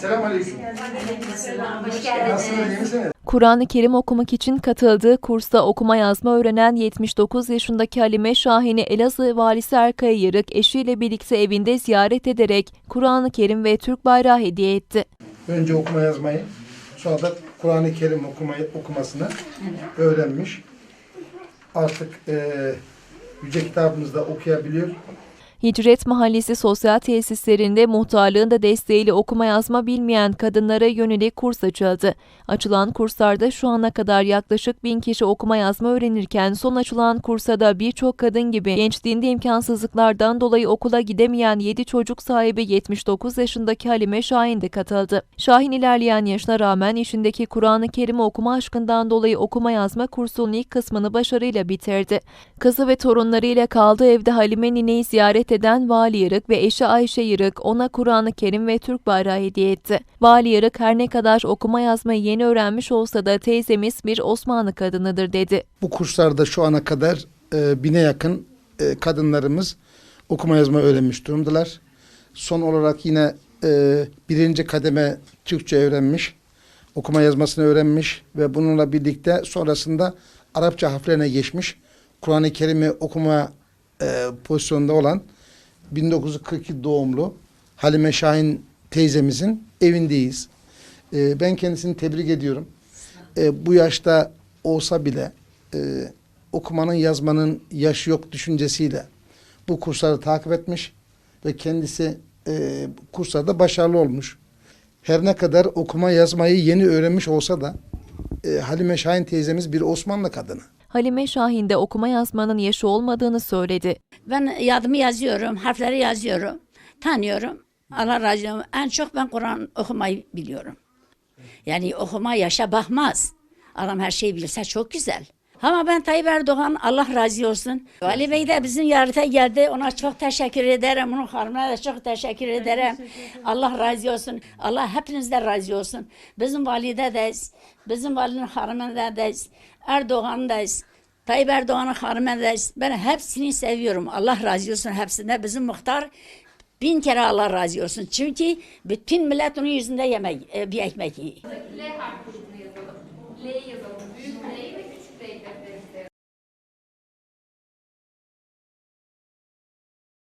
Selamünaleyküm. Hoş Nasılsınız, iyi misiniz? Kur'an-ı Kerim okumak için katıldığı kursta okuma yazma öğrenen 79 yaşındaki Halime Şahin'i Elazığ valisi Erkaya Yarık eşiyle birlikte evinde ziyaret ederek Kur'an-ı Kerim ve Türk bayrağı hediye etti. Önce okuma yazmayı, sonra da Kur'an-ı Kerim okumayı, okumasını öğrenmiş. Artık eee Yüce kitabımızda okuyabiliyor. Hicret Mahallesi sosyal tesislerinde muhtarlığın da desteğiyle okuma yazma bilmeyen kadınlara yönelik kurs açıldı. Açılan kurslarda şu ana kadar yaklaşık bin kişi okuma yazma öğrenirken son açılan kursa da birçok kadın gibi gençliğinde imkansızlıklardan dolayı okula gidemeyen 7 çocuk sahibi 79 yaşındaki Halime Şahin de katıldı. Şahin ilerleyen yaşına rağmen işindeki Kur'an-ı Kerim'i okuma aşkından dolayı okuma yazma kursunun ilk kısmını başarıyla bitirdi. Kızı ve torunlarıyla kaldığı evde Halime nineyi ziyaret eden Vali Yarık ve eşi Ayşe Yarık ona Kur'an-ı Kerim ve Türk bayrağı hediye etti. Vali Yarık her ne kadar okuma yazmayı yeni öğrenmiş olsa da teyzemiz bir Osmanlı kadınıdır dedi. Bu kurslarda şu ana kadar e, bine yakın e, kadınlarımız okuma yazma öğrenmiş durumdalar. Son olarak yine e, birinci kademe Türkçe öğrenmiş, okuma yazmasını öğrenmiş ve bununla birlikte sonrasında Arapça harflerine geçmiş. Kur'an-ı Kerim'i okuma e, pozisyonunda olan 1942 doğumlu Halime Şahin teyzemizin evindeyiz. E, ben kendisini tebrik ediyorum. E, bu yaşta olsa bile e, okumanın yazmanın yaşı yok düşüncesiyle bu kursları takip etmiş ve kendisi e, kurslarda başarılı olmuş. Her ne kadar okuma yazmayı yeni öğrenmiş olsa da e, Halime Şahin teyzemiz bir Osmanlı kadını. Halime Şahin de okuma yazmanın yaşı olmadığını söyledi. Ben yadımı yazıyorum, harfleri yazıyorum, tanıyorum. Allah razı olsun. En çok ben Kur'an okumayı biliyorum. Yani okuma yaşa bakmaz. Adam her şeyi bilse çok güzel. Ama ben Tayyip Erdoğan Allah razı olsun. Ali Bey de bizim ziyarete geldi. Ona çok teşekkür ederim. Onun hanımına da çok teşekkür ederim. Allah razı olsun. Allah hepinizden razı olsun. Bizim validedeyiz. Bizim valinin hanımındayız. Erdoğan'dayız. Tayyip Erdoğan'ın hanımındayız. Ben hepsini seviyorum. Allah razı olsun hepsinde. Bizim muhtar bin kere Allah razı olsun. Çünkü bütün millet onun yüzünde yemek, e, bir ekmek yiyor. L harfini yazalım. L yazalım. Büyük L